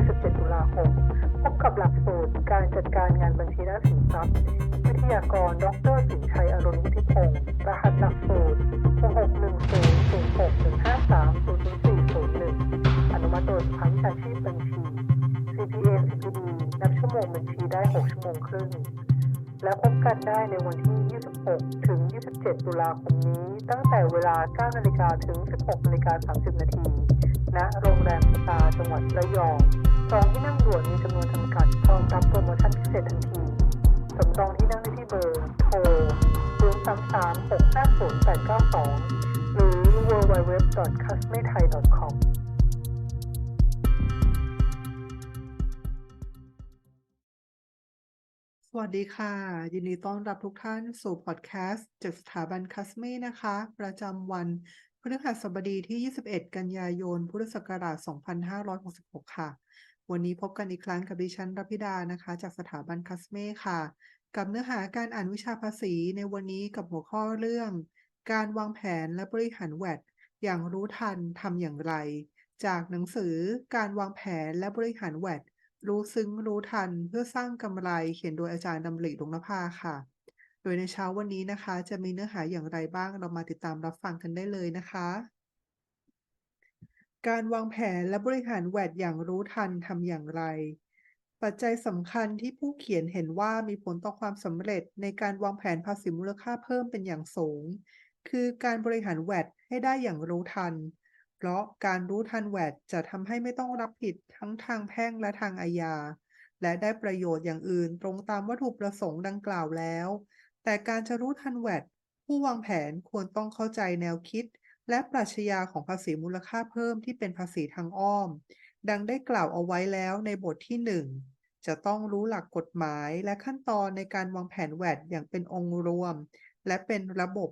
27 ตุลาคม พบกับหลักสูตรการจัดการงานบัญชีและสินทรัพย์ วิทยากร ดรสินชัยอรุณวุฒิพงศ์รหัสหลักสูตร 6100615300401 อนุมัติโดยสภาวิชาชีพบัญชี CPA CPD นับชั่วโมงบัญชีได้ 6 ชั่วโมงครึ่ง และพบกันได้ในวันที่ 26 ถึง 27 ตุลาคมนี้ ตั้งแต่เวลา 9 นาฬิกาถึง 16 นาฬิกา 30 นาที ณ โรงแรมสตาจังหวัดระยองจองที่นั่งด่วนมีจำนวนจำกัดพร้อมรับโปรโมชั่นพิเศษทันทีสำรองที่นั่งได้ที่เบอร์ โทร 033-650-892 หรือ www.customethai.com สวัสดีค่ะ ยินดีต้อนรับทุกท่านสู่พอดแคสต์จากสถาบันคัสเมนะคะ ประจำวันพฤหัสบดีที่ 21 กันยายน พุทธศักราช 2566 ค่ะ วันนี้พบกันอีกครั้งกับดิฉันรพิดานะคะ จากสถาบันคัสเมค่ะ กับเนื้อหาการอ่านวิชาภาษีในวันนี้กับหัวข้อเรื่อง การวางแผนและบริหารแวดอย่างรู้ทันทำอย่างไร จากหนังสือการวางแผนและบริหารแวด รู้ซึ้งรู้ทันเพื่อสร้างกำไรเขียนโดยอาจารย์ดำริดงนภาค่ะ โดยในเช้าวันนี้นะคะ จะมีเนื้อหาอย่างไรบ้างเรามาติดตามรับฟังกันได้เลยนะคะ การวางแผนและบริหารแวดอย่างรู้ทันทำอย่างไร ปัจจัยสำคัญที่ผู้เขียนเห็นว่ามีผลต่อความสำเร็จในการวางแผนภาษีมูลค่าเพิ่มเป็นอย่างสูง คือการบริหารแวดให้ได้อย่างรู้ทัน เพราะการรู้ทันแวดจะทำให้ไม่ต้องรับผิดทั้งทางแพ่งและทางอาญา และได้ประโยชน์อย่างอื่นตรงตามวัตถุประสงค์ดังกล่าวแล้ว แต่การจะรู้ทันแวดผู้วางแผนควรต้องเข้าใจแนวคิด และปรัชญาของภาษีมูลค่าเพิ่มที่เป็นภาษีทางอ้อม ดังได้กล่าวเอาไว้แล้วในบทที่หนึ่งจะต้องรู้หลักกฎหมายและขั้นตอนในการวางแผนแวดอย่างเป็นองค์รวม และเป็นระบบ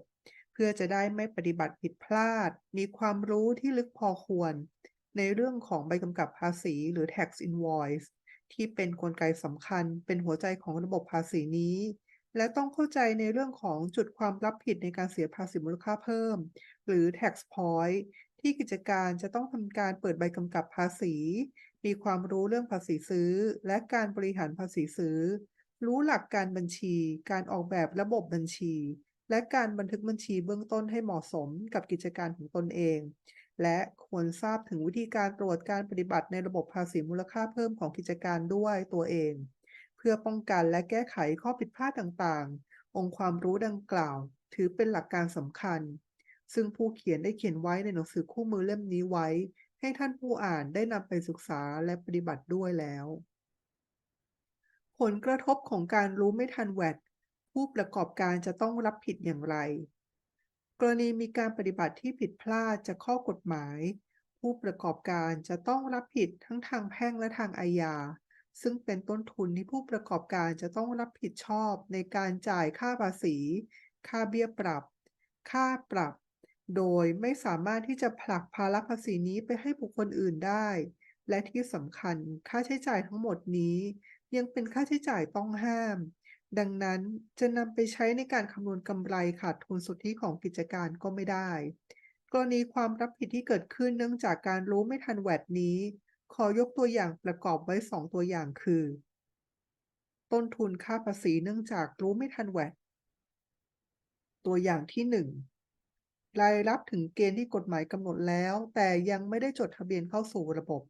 พื่อจะได้ไม่ปฏิบัติผิดพลาด มีความรู้ที่ลึกพอควร ในเรื่องของใบกำกับภาษีหรือ tax invoice ที่เป็นนกลไกสำคัญ เป็นหัวใจของระบบภาษีนี้ และต้องเข้าใจในเรื่องของจุดความรับผิดในการเสียภาษีมูลค่าเพิ่ม หรือ tax point ที่กิจการจะต้องทำการเปิดใบกำกับภาษี มีความรู้เรื่องภาษีซื้อ และการบริหารภาษีซื้อ รู้หลักการบัญชี การออกแบบระบบบัญชี และการบันทึกบัญชีเบื้องต้นให้เหมาะสมกับกิจการของตนเอง และควรทราบถึงวิธีการตรวจการปฏิบัติในระบบภาษีมูลค่าเพิ่มของกิจการด้วยตัวเอง เพื่อป้องกันและแก้ไขข้อผิดพลาดต่างๆ องค์ความรู้ดังกล่าว ถือเป็นหลักการสำคัญ ซึ่งผู้เขียนได้เขียนไว้ในหนังสือคู่มือเล่มนี้ไว้ ให้ท่านผู้อ่านได้นำไปศึกษาและปฏิบัติด้วยแล้ว ผลกระทบของการรู้ไม่ทันแวด ผู้ประกอบการจะต้องรับผิดอย่างไร กรณีมีการปฏิบัติที่ผิดพลาดจากข้อกฎหมาย ผู้ประกอบการจะต้องรับผิดทั้งทางแพ่งและทางอาญา ซึ่งเป็นต้นทุนที่ผู้ประกอบการจะต้องรับผิดชอบในการจ่ายค่าภาษี ค่าเบี้ยปรับ ค่าปรับ โดยไม่สามารถที่จะผลักภาระภาษีนี้ไปให้บุคคลอื่นได้ และที่สำคัญค่าใช้จ่ายทั้งหมดนี้ ยังเป็นค่าใช้จ่ายต้องห้าม ดังนั้นจะนำไปใช้ในการคำนวณกำไรขาดทุนสุทธิของกิจการก็ไม่ได้ กรณีความรับผิดที่เกิดขึ้นเนื่องจากการรู้ไม่ทันแวดนี้ ขอยกตัวอย่างประกอบไว้ 2 ตัวอย่างคือ ต้นทุนค่าภาษีเนื่องจากรู้ไม่ทันแวดตัวอย่างที่ 1 รายรับถึงเกณฑ์ที่กฎหมายกำหนดแล้ว แต่ยังไม่ได้จดทะเบียนเข้าสู่ระบบ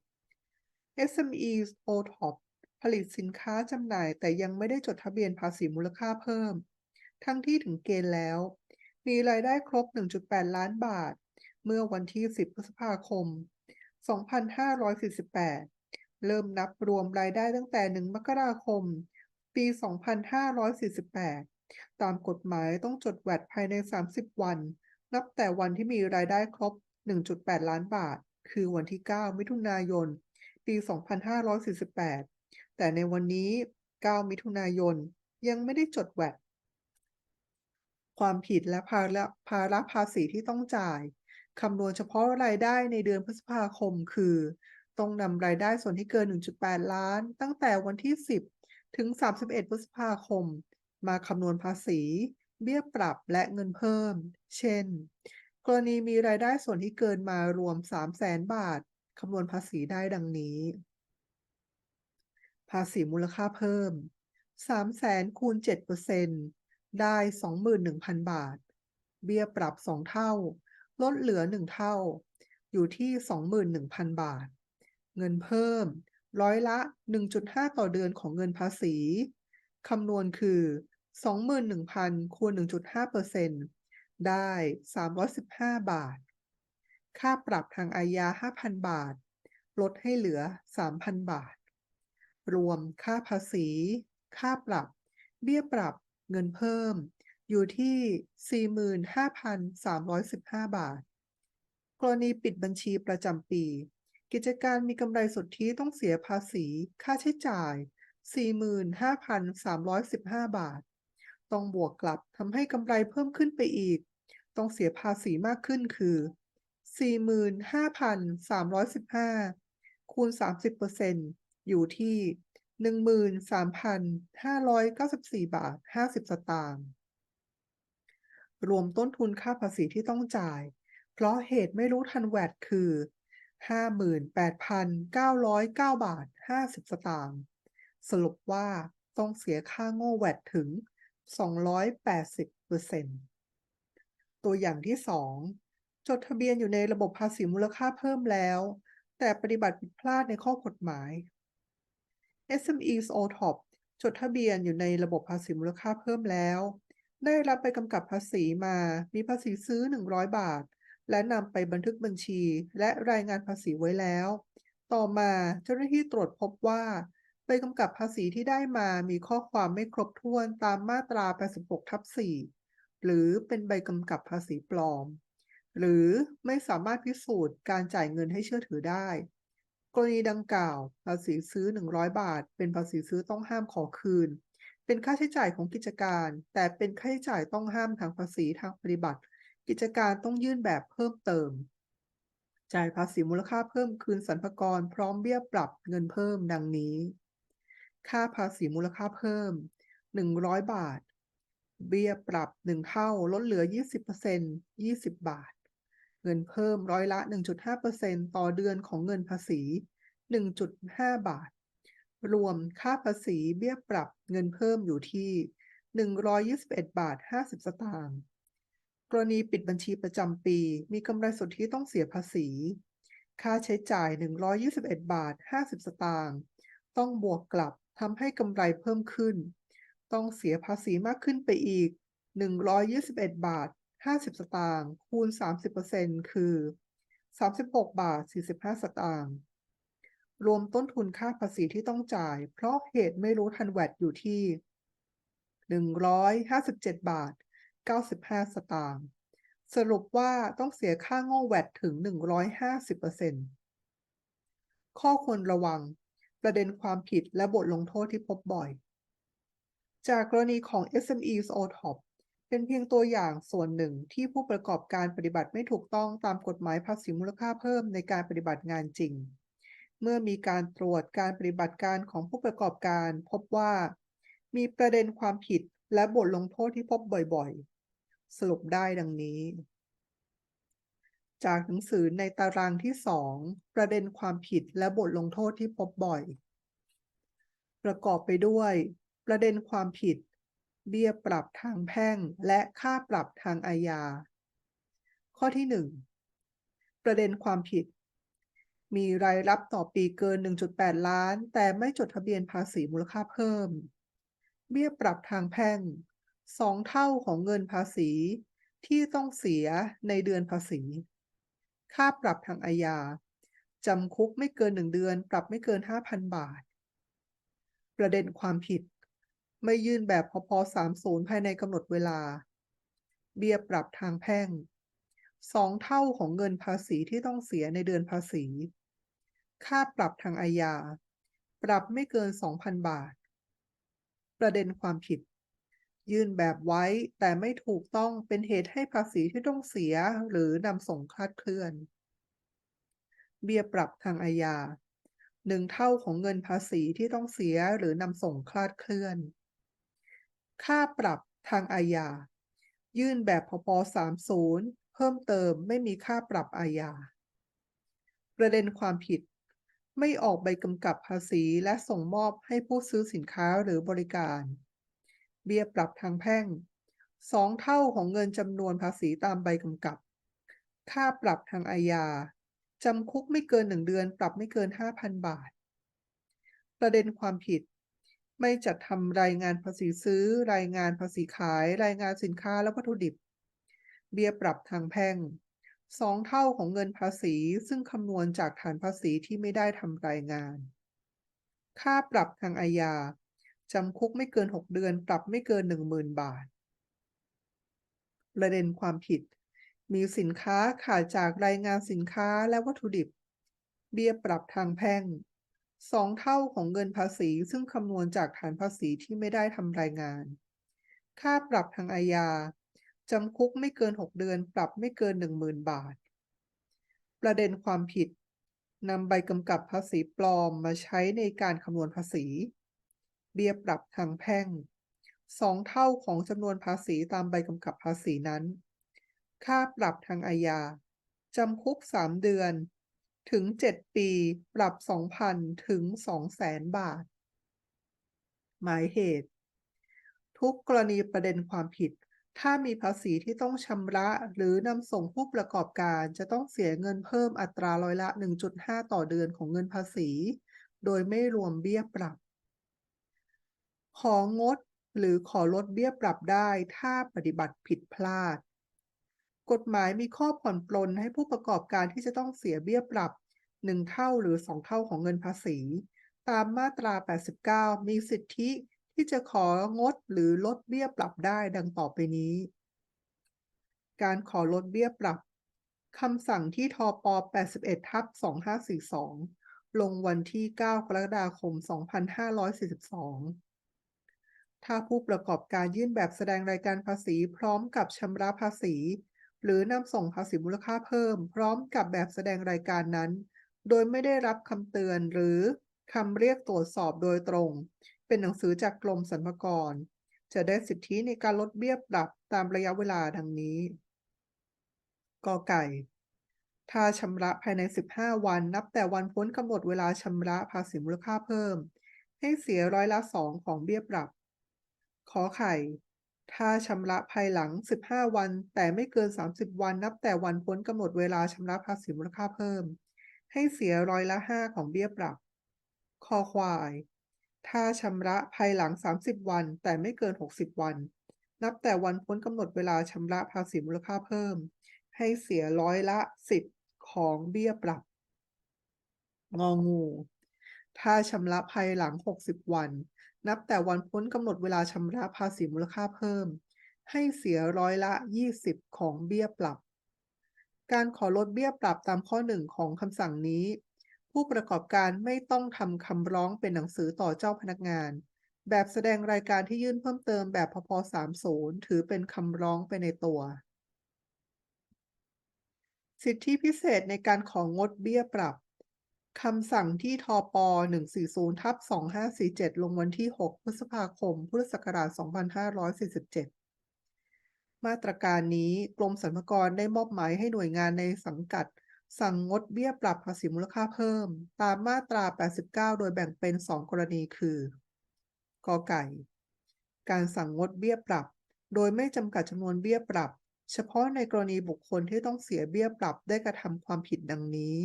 SME OTOP ผลิตสินค้าจำหน่าย แต่ยังไม่ได้จดทะเบียนภาษีมูลค่าเพิ่ม ทั้งที่ถึงเกณฑ์แล้ว มีรายได้ครบ 1.8 ล้านบาท เมื่อวันที่ 10 พฤษภาคม 2548 เริ่มนับรวมรายได้ตั้งแต่ 1 มกราคม ปี 2548 ตามกฎหมายต้องจดแวดภายใน 30 วัน นับแต่วันที่มีรายได้ครบ 1.8 ล้านบาท คือวันที่ 9 มิถุนายน ปี 2548 แต่ในวันนี้ 9 มิถุนายนยังไม่ได้จดแวดความผิดและภาระภาระภาษีที่ต้องจ่าย คำนวณเฉพาะรายได้ในเดือนพฤษภาคมคือ ต้องนำรายได้ส่วนที่เกิน 1.8 ล้าน ตั้งแต่วันที่ 10 ถึง 31 พฤษภาคม มาคำนวณภาษี เบี้ยปรับและเงินเพิ่ม เช่น กรณีมีรายได้ส่วนที่เกินมารวม 300,000 บาท คำนวณภาษีได้ดังนี้ ภาษีมูลค่าเพิ่ม 300,000คูณ7%ได้ 21,000 บาท เบี้ยปรับ 2 เท่า ลดเหลือ 1 เท่า อยู่ที่ 21,000 บาท เงินเพิ่ม ร้อยละ 1.5 ต่อเดือนของเงินภาษี คำนวณคือ 21,000คูณ1.5%ได้ 315 บาท ค่าปรับทางอาญา 5,000 บาท ลดให้เหลือ 3,000 บาท รวมค่าภาษี ค่าปรับ เบี้ยปรับเงินเพิ่ม อยู่ที่ 45,315 บาท กรณีปิดบัญชีประจำปี กิจการมีกำไรสุทธิต้องเสียภาษี ค่าใช้จ่าย 45,315 บาท ต้องบวกกลับทำให้กำไรเพิ่มขึ้นไปอีก ต้องเสียภาษีมากขึ้นคือ 45,315 คูณ 30% อยู่ที่13,594บสี่บาท50สตางค์รวมต้นทุนค่าภาษีที่ต้องจ่าย เพราะเหตุไม่รู้ทันแวดคือ58,909บาท50สตางค์สรุปว่าต้องเสียค่าโง่แวดถึง280%ตัวอย่างที่2จดทะเบียนอยู่ในระบบภาษีมูลค่าเพิ่มแล้ว แต่ปฏิบัติผิดพลาดในข้อกฎหมาย SMEs OTOP จดทะเบียนอยู่ในระบบภาษีมูลค่าเพิ่มแล้ว ได้รับใบกำกับภาษีมา มีภาษีซื้อ 100 บาท และนำไปบันทึกบัญชี และรายงานภาษีไว้แล้ว ต่อมาเจ้าหน้าที่ตรวจพบว่าใบกำกับภาษีที่ได้มามีข้อความไม่ครบถ้วนตามมาตรา 86 ทับ 4 หรือเป็นใบกำกับภาษีปลอม หรือไม่สามารถพิสูจน์การจ่ายเงินให้เชื่อถือได้ รณีดังกล่าว ภาษีซื้อ 100 บาท เป็นภาษีซื้อต้องห้ามขอคืน เป็นค่าใช้จ่ายของกิจการ แต่เป็นค่าใช้จ่ายต้องห้ามทางภาษีทางปฏิบัติ กิจการต้องยื่นแบบเพิ่มเติม จ่ายภาษีมูลค่าเพิ่มคืนสรรพากรพร้อมเบี้ยปรับเงินเพิ่มดังนี้ ค่าภาษีมูลค่าเพิ่ม 100 บาท เบี้ยปรับ 1 เท่า ลดเหลือ 20% 20 บาท เงินเพิ่มร้อยละ 1.5%ต่อเดือนของเงินภาษี 1.5 บาท รวมค่าภาษีเบี้ยปรับเงินเพิ่มอยู่ที่ 121 บาท 50 สตางค์กรณีปิดบัญชีประจำปี มีกำไรสุทธิต้องเสียภาษี ค่าใช้จ่าย 121 บาท 50 สตางค์ต้องบวกกลับทำให้กำไรเพิ่มขึ้น ต้องเสียภาษีมากขึ้นไปอีก 121 บาท ห้าสิบสตางค์คูณสามสิบเปอร์เซ็นคือสามสิบหกบาทสี่สิบห้าสตางค์รวมต้นทุนค่าภาษีที่ต้องจ่าย เพราะเหตุไม่รู้ทันแวดอยู่ที่หนึ่งร้อยห้าสิบเจ็ดบาทเก้าสิบห้าสตางค์สรุปว่าต้องเสียค่าโง่แวดถึงหนึ่งร้อยห้าสิบเปอร์เซ็นตข้อควรระวัง ประเด็นความผิดและบทลงโทษที่พบบ่อย จากกรณีของ SMEs o t o p เป็นเพียงตัวอย่างส่วนหนึ่งที่ผู้ประกอบการปฏิบัติไม่ถูกต้องตามกฎหมายภาษีมูลค่าเพิ่มในการปฏิบัติงานจริง เมื่อมีการตรวจการปฏิบัติการของผู้ประกอบการพบว่า มีประเด็นความผิดและบทลงโทษที่พบบ่อยๆ สรุปได้ดังนี้ จากหนังสือในตารางที่ 2 ประเด็นความผิดและบทลงโทษที่พบบ่อย ประกอบไปด้วย ประเด็นความผิด เบี้ยปรับทางแพ่ง และค่าปรับทางอาญา ข้อที่ 1 ประเด็นความผิด มีรายรับต่อปีเกิน 1.8 ล้าน แต่ไม่จดทะเบียนภาษีมูลค่าเพิ่ม เบี้ยปรับทางแพ่ง2เท่าของเงินภาษีที่ต้องเสียในเดือนภาษี ค่าปรับทางอาญาจำคุกไม่เกิน1เดือน ปรับไม่เกิน 5,000 บาท ประเด็นความผิด ไม่ยื่นแบบพพ30 ภายในกำหนดเวลา เบี้ยปรับทางแพ่ง2เท่าของเงินภาษีที่ต้องเสียในเดือนภาษี ค่าปรับทางอาญา ปรับไม่เกิน 2,000 บาท ประเด็นความผิด ยื่นแบบไว้แต่ไม่ถูกต้องเป็นเหตุให้ภาษีที่ต้องเสียหรือนำส่งคลาดเคลื่อน เบี้ยปรับทางอาญาหนึ่งเท่าของเงินภาษีที่ต้องเสียหรือนำส่งคลาดเคลื่อน ค่าปรับทางอาญา ยื่นแบบพป30 เพิ่มเติมไม่มีค่าปรับอาญา ประเด็นความผิด ไม่ออกใบกำกับภาษีและส่งมอบให้ผู้ซื้อสินค้าหรือบริการ เบี้ยปรับทางแพ่งสองเท่าของเงินจำนวนภาษีตามใบกำกับ ค่าปรับทางอาญาจำคุกไม่เกินหนึ่งเดือน ปรับไม่เกิน 5,000 บาท ประเด็นความผิด ไม่จัดทำรายงานภาษีซื้อ รายงานภาษีขาย รายงานสินค้าและวัตถุดิบ เบี้ยปรับทางแพ่งสองเท่าของเงินภาษีซึ่งคำนวณจากฐานภาษีที่ไม่ได้ทำรายงาน ค่าปรับทางอาญาจำคุกไม่เกิน 6 เดือน ปรับไม่เกิน 10,000 บาท ประเด็นความผิด มีสินค้าขาดจากรายงานสินค้าและวัตถุดิบ เบี้ยปรับทางแพ่ง สองเท่าของเงินภาษีซึ่งคำนวณจากฐานภาษีที่ไม่ได้ทำรายงาน ค่าปรับทางอาญาจำคุกไม่เกิน 6 เดือน ปรับไม่เกิน 10,000 บาท ประเด็นความผิดนำใบกำกับภาษีปลอมมาใช้ในการคำนวณภาษี เบี้ยปรับทางแพ่งสองเท่าของจำนวนภาษีตามใบกำกับภาษีนั้น ค่าปรับทางอาญาจำคุก 3 เดือน ถึง 7 ปี ปรับ 2,000 ถึง 200,000 บาท หมายเหตุ ทุกกรณีประเด็นความผิด ถ้ามีภาษีที่ต้องชำระหรือนำส่งผู้ประกอบการจะต้องเสียเงินเพิ่มอัตราร้อยละ 1.5 ต่อเดือนของเงินภาษี โดยไม่รวมเบี้ยปรับ ของดหรือขอลดเบี้ยปรับได้ถ้าปฏิบัติผิดพลาด กฎหมายมีข้อผ่อนปลนให้ผู้ประกอบการที่จะต้องเสียเบี้ยปรับ 1 เท่าหรือ 2 เท่าของเงินภาษี ตามมาตรา 89 มีสิทธิที่จะของดหรือลดเบี้ยปรับได้ดังต่อไปนี้ การขอลดเบี้ยปรับคำสั่งที่ทป81ทับ2542 ลงวันที่ 9 กรกฎาคม 2542ถ้าผู้ประกอบการยื่นแบบแสดงรายการภาษีพร้อมกับชำระภาษี หรือนำส่งภาษีมูลค่าเพิ่ม พร้อมกับแบบแสดงรายการนั้น โดยไม่ได้รับคำเตือนหรือคำเรียกตรวจสอบโดยตรง เป็นหนังสือจากกรมสรรพากร จะได้สิทธิในการลดเบี้ยปรับตามระยะเวลาดังนี้กไก่ ถ้าชำระภายใน 15 วันนับแต่วันพ้นกำหนดเวลาชำระภาษีมูลค่าเพิ่ม ให้เสียร้อยละ2ของเบี้ยปรับ ขอไข่ ถ้าชำระภายหลัง 15 วัน แต่ไม่เกิน 30 วันนับแต่วันพ้นกำหนดเวลาชำระภาษีมูลค่าเพิ่ม ให้เสียร้อยละ 5 ของเบี้ยปรับ คอควาย ถ้าชำระภายหลัง 30 วัน แต่ไม่เกิน 60 วัน นับแต่วันพ้นกำหนดเวลาชำระภาษีมูลค่าเพิ่ม ให้เสียร้อยละ 10 ของเบี้ยปรับ งองู ถ้าชำระภายหลัง 60 วัน นับแต่วันพ้นกำหนดเวลาชำระภาษีมูลค่าเพิ่ม ให้เสียร้อยละ 20 ของเบี้ยปรับ การขอลดเบี้ยปรับตามข้อหนึ่งของคำสั่งนี้ ผู้ประกอบการไม่ต้องทำคำร้องเป็นหนังสือต่อเจ้าพนักงาน แบบแสดงรายการที่ยื่นเพิ่มเติมแบบพพ30ถือเป็นคำร้องไปในตัว สิทธิพิเศษในการของดเบี้ยปรับ คำสั่งที่ทป140ทับ2547 ลงวันที่ 6 พฤษภาคม พุทธศักราช 2547 มาตรการนี้กรมสรรพากรได้มอบหมายให้หน่วยงานในสังกัด สั่งงดเบี้ยปรับภาษีมูลค่าเพิ่ม ตามมาตรา 89 โดยแบ่งเป็น 2 กรณีคือกอไก่ การสั่งงดเบี้ยปรับ โดยไม่จำกัดจำนวนเบี้ยปรับ เฉพาะในกรณีบุคคลที่ต้องเสียเบี้ยปรับได้กระทำความผิดดังนี้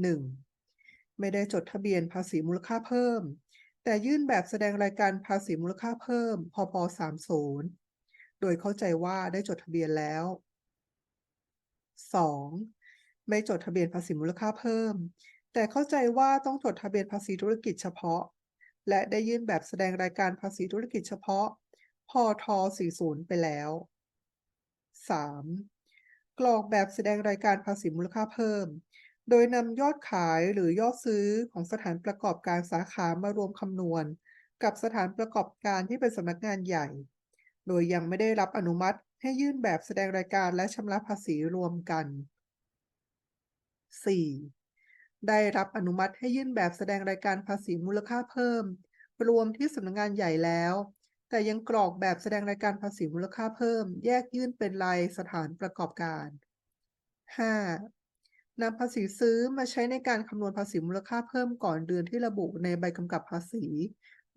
1. ไม่ได้จดทะเบียนภาษีมูลค่าเพิ่ม แต่ยื่นแบบแสดงรายการภาษีมูลค่าเพิ่ม พพ30โดยเข้าใจว่าได้จดทะเบียนแล้ว 2. ไม่จดทะเบียนภาษีมูลค่าเพิ่ม แต่เข้าใจว่าต้องจดทะเบียนภาษีธุรกิจเฉพาะ และได้ยื่นแบบแสดงรายการภาษีธุรกิจเฉพาะ พท40ไปแล้ว 3. กรอกแบบแสดงรายการภาษีมูลค่าเพิ่ม โดยนำยอดขายหรือยอดซื้อของสถานประกอบการสาขามารวมคำนวณ กับสถานประกอบการที่เป็นสำนักงานใหญ่ โดยยังไม่ได้รับอนุมัติให้ยื่นแบบแสดงรายการและชำระภาษีรวมกัน 4. ได้รับอนุมัติให้ยื่นแบบแสดงรายการภาษีมูลค่าเพิ่ม รวมที่สำนักงานใหญ่แล้ว แต่ยังกรอกแบบแสดงรายการภาษีมูลค่าเพิ่ม แยกยื่นเป็นรายสถานประกอบการ 5. นำภาษีซื้อมาใช้ในการคำนวณภาษีมูลค่าเพิ่มก่อนเดือนที่ระบุในใบกำกับภาษี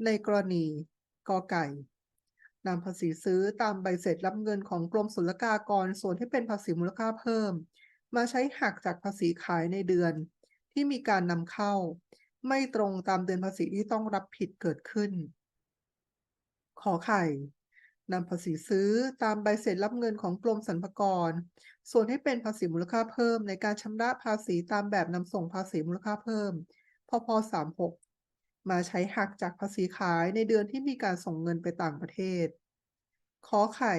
ในกรณีกอไก่นำภาษีซื้อตามใบเสร็จรับเงินของกรมศุลกากรส่วนที่เป็นภาษีมูลค่าเพิ่ม มาใช้หักจากภาษีขายในเดือน ที่มีการนำเข้า ไม่ตรงตามเดือนภาษีที่ต้องรับผิดเกิดขึ้น ขอไข่ นำภาษีซื้อตามใบเสร็จรับเงินของกรมสรรพากร ส่วนให้เป็นภาษีมูลค่าเพิ่มในการชำระภาษีตามแบบนำส่งภาษีมูลค่าเพิ่ม พพ36 มาใช้หักจากภาษีขายในเดือนที่มีการส่งเงินไปต่างประเทศ ขอไข่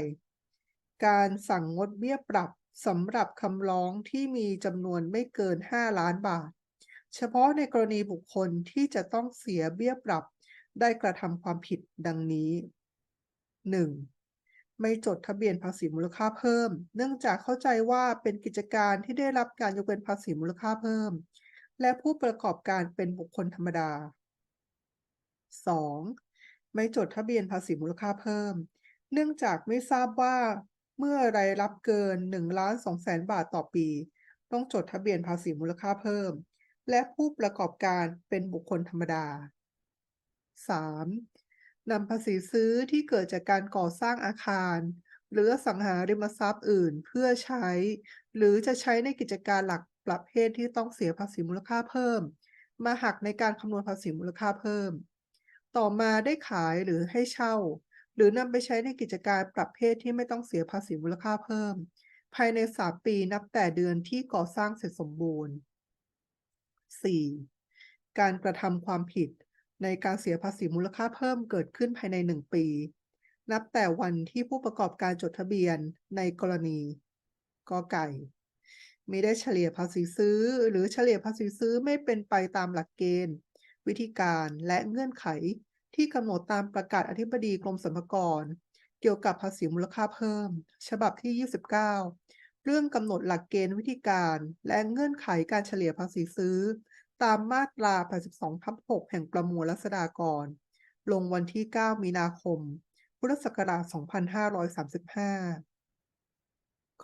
การสั่งงดเบี้ยปรับสำหรับคำร้องที่มีจำนวนไม่เกิน 5 ล้านบาท เฉพาะในกรณีบุคคลที่จะต้องเสียเบี้ยปรับได้กระทำความผิดดังนี้ 1. ไม่จดทะเบียนภาษีมูลค่าเพิ่ม เนื่องจากเข้าใจว่าเป็นกิจการที่ได้รับการยกเว้นภาษีมูลค่าเพิ่ม และผู้ประกอบการเป็นบุคคลธรรมดา 2. ไม่จดทะเบียนภาษีมูลค่าเพิ่ม เนื่องจากไม่ทราบว่า เมื่อรายรับเกิน1ล้าน2แสนบาทต่อปี ต้องจดทะเบียนภาษีมูลค่าเพิ่ม และผู้ประกอบการเป็นบุคคลธรรมดา 3. นำภาษีซื้อที่เกิดจากการก่อสร้างอาคาร หรือสังหาริมทรัพย์อื่นเพื่อใช้ หรือจะใช้ในกิจการหลักประเภทที่ต้องเสียภาษีมูลค่าเพิ่ม มาหักในการคำนวณภาษีมูลค่าเพิ่ม ต่อมาได้ขายหรือให้เช่า หรือนำไปใช้ในกิจการประเภทที่ไม่ต้องเสียภาษีมูลค่าเพิ่ม ภายใน 3 ปีนับแต่เดือนที่ก่อสร้างเสร็จสมบูรณ์ 4. การกระทำความผิด ในการเสียภาษีมูลค่าเพิ่มเกิดขึ้นภายใน 1 ปี นับแต่วันที่ผู้ประกอบการจดทะเบียนในกรณีกอไก่มีได้เฉลี่ยภาษีซื้อ หรือเฉลี่ยภาษีซื้อไม่เป็นไปตามหลักเกณฑ์ วิธีการและเงื่อนไขที่กำหนดตามประกาศอธิบดีกรมสรรพากร เกี่ยวกับภาษีมูลค่าเพิ่ม ฉบับที่ 29 เรื่องกำหนดหลักเกณฑ์วิธีการ และเงื่อนไขการเฉลี่ยภาษีซื้อ ตามมาตรา 82ทับ6แห่งประมวลรัษฎากร ลงวันที่ 9 มีนาคม พุทธศักราช 2535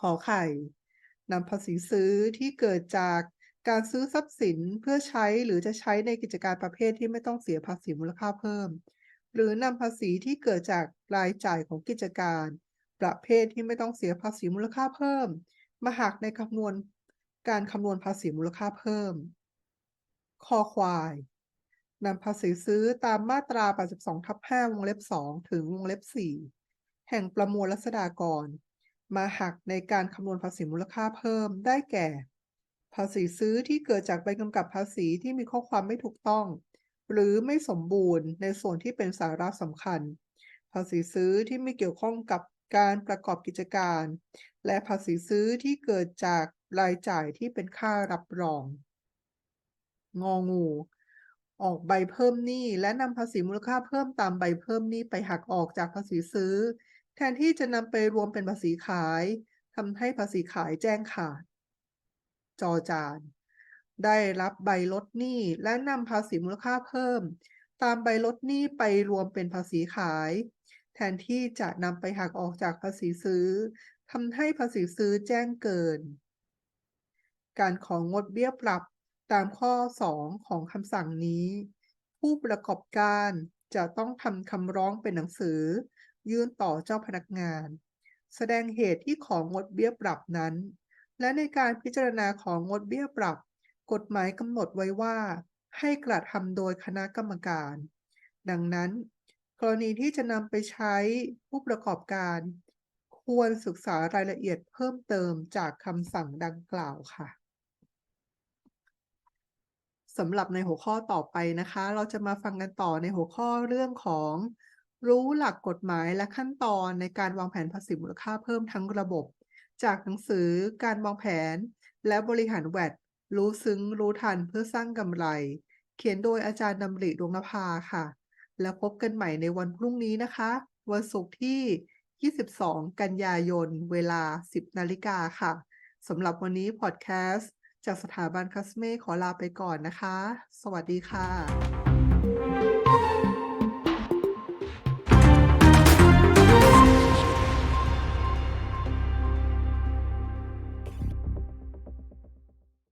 ขอไข่ นำภาษีซื้อที่เกิดจากการซื้อทรัพย์สินเพื่อใช้หรือจะใช้ในกิจการประเภทที่ไม่ต้องเสียภาษีมูลค่าเพิ่ม หรือนำภาษีที่เกิดจากรายจ่ายของกิจการ ประเภทที่ไม่ต้องเสียภาษีมูลค่าเพิ่ม มาหักในคำนวณการคำนวณภาษีมูลค่าเพิ่ม คอควายนำภาษีซื้อตามมาตรา 82ทับ5วงเล็บ 2 ถึงวงเล็บ 4 แห่งประมวลรัษฎากร มาหักในการคำนวณภาษีมูลค่าเพิ่มได้แก่ ภาษีซื้อที่เกิดจากใบกำกับภาษีที่มีข้อความไม่ถูกต้อง หรือไม่สมบูรณ์ในส่วนที่เป็นสาระสำคัญ ภาษีซื้อที่ไม่เกี่ยวข้องกับการประกอบกิจการ และภาษีซื้อที่เกิดจากรายจ่ายที่เป็นค่ารับรอง งองู ออกใบเพิ่มหนี้และนำภาษีมูลค่าเพิ่มตามใบเพิ่มหนี้ไปหักออกจากภาษีซื้อ แทนที่จะนำไปรวมเป็นภาษีขายทำให้ภาษีขายแจ้งขาด จอจาน ได้รับใบลดหนี้และนำภาษีมูลค่าเพิ่ม ตามใบลดหนี้ไปรวมเป็นภาษีขาย แทนที่จะนำไปหักออกจากภาษีซื้อทำให้ภาษีซื้อแจ้งเกิน การของงดเบี้ยปรับ ตามข้อ 2 ของคำสั่งนี้ ผู้ประกอบการจะต้องทำคำร้องเป็นหนังสือ ยื่นต่อเจ้าพนักงาน แสดงเหตุที่ของงดเบี้ยปรับนั้น และในการพิจารณาของงดเบี้ยปรับ กฎหมายกำหนดไว้ว่า ให้กระทำโดยคณะกรรมการ ดังนั้น กรณีที่จะนำไปใช้ผู้ประกอบการ ควรศึกษารายละเอียดเพิ่มเติมจากคำสั่งดังกล่าวค่ะ สำหรับในหัวข้อต่อไปนะคะ เราจะมาฟังกันต่อในหัวข้อเรื่องของ รู้หลักกฎหมายและขั้นตอนในการวางแผนภาษีมูลค่าเพิ่มทั้งระบบ จากหนังสือการวางแผน และบริหารแวดรู้ซึ้งรู้ทันเพื่อสร้างกำไร เขียนโดยอาจารย์ดำริดวงนภาค่ะ แล้วพบกันใหม่ในวันพรุ่งนี้นะคะ วันศุกร์ที่ 22 กันยายน เวลา 10 นาฬิกาค่ะสำหรับวันนี้พอดแคสต์ จากสถาบันคัสเม่ขอลาไปก่อนนะคะ สวัสดีค่ะ